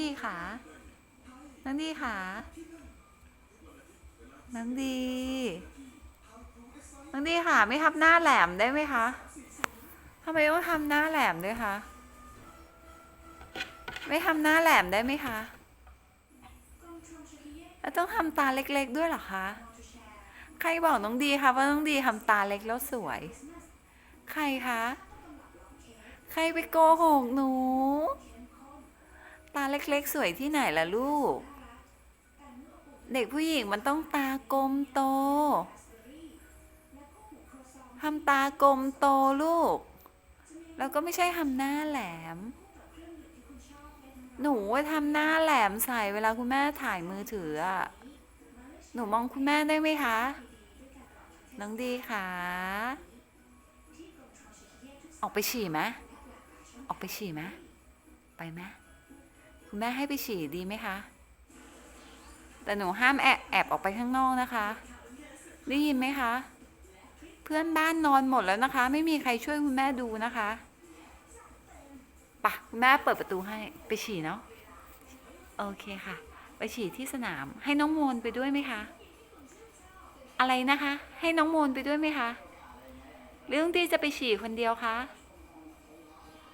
ดีขาน้องดีขาน้องดีน้องดีค่ะ ไม่ทำหน้าแหลมได้ไหมคะทำไมต้องทำหน้าแหลมด้วยคะ ไม่ทำหน้าแหลมได้ไหมคะแล้วต้องทำตาเล็กๆด้วยหรอคะ ใครบอกน้องดีคะว่าน้องดีทำตาเล็กแล้วสวย ใครคะ ใครไปโกหกหนู ตาเล็กๆ สวยที่ไหนล่ะลูก เด็กผู้หญิงมันต้องตากลมโตทำตากลมโตลูก แล้วก็ไม่ใช่ทำหน้าแหลม หนูว่าทำหน้าแหลมใส่เวลาคุณแม่ถ่ายมือถืออะหนูมองคุณแม่ได้ไหมคะ น้องดีค่ะออกไปฉี่ไหมออกไปฉี่ไหมไปไหม คุณแม่ให้ไปฉี่ดีไหมคะ แต่หนูห้ามแอบแอบออกไปข้างนอกนะคะ ได้ยินไหมคะ เพื่อนบ้านนอนหมดแล้วนะคะ ไม่มีใครช่วยคุณแม่ดูนะคะปะคุณแม่เปิดประตูให้ไปฉี่เนาะ โอเคค่ะ ไปฉี่ที่สนาม ให้น้องโมนไปด้วยไหมคะ อะไรนะคะ ให้น้องโมนไปด้วยไหมคะหรือน้องดีจะไปฉี่คนเดียวคะ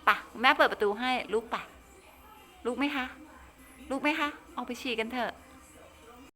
ปะแม่เปิดประตูให้ลูกปะ ลูกไหมคะลูกไหมคะ ออกไปฉี่กันเถอะ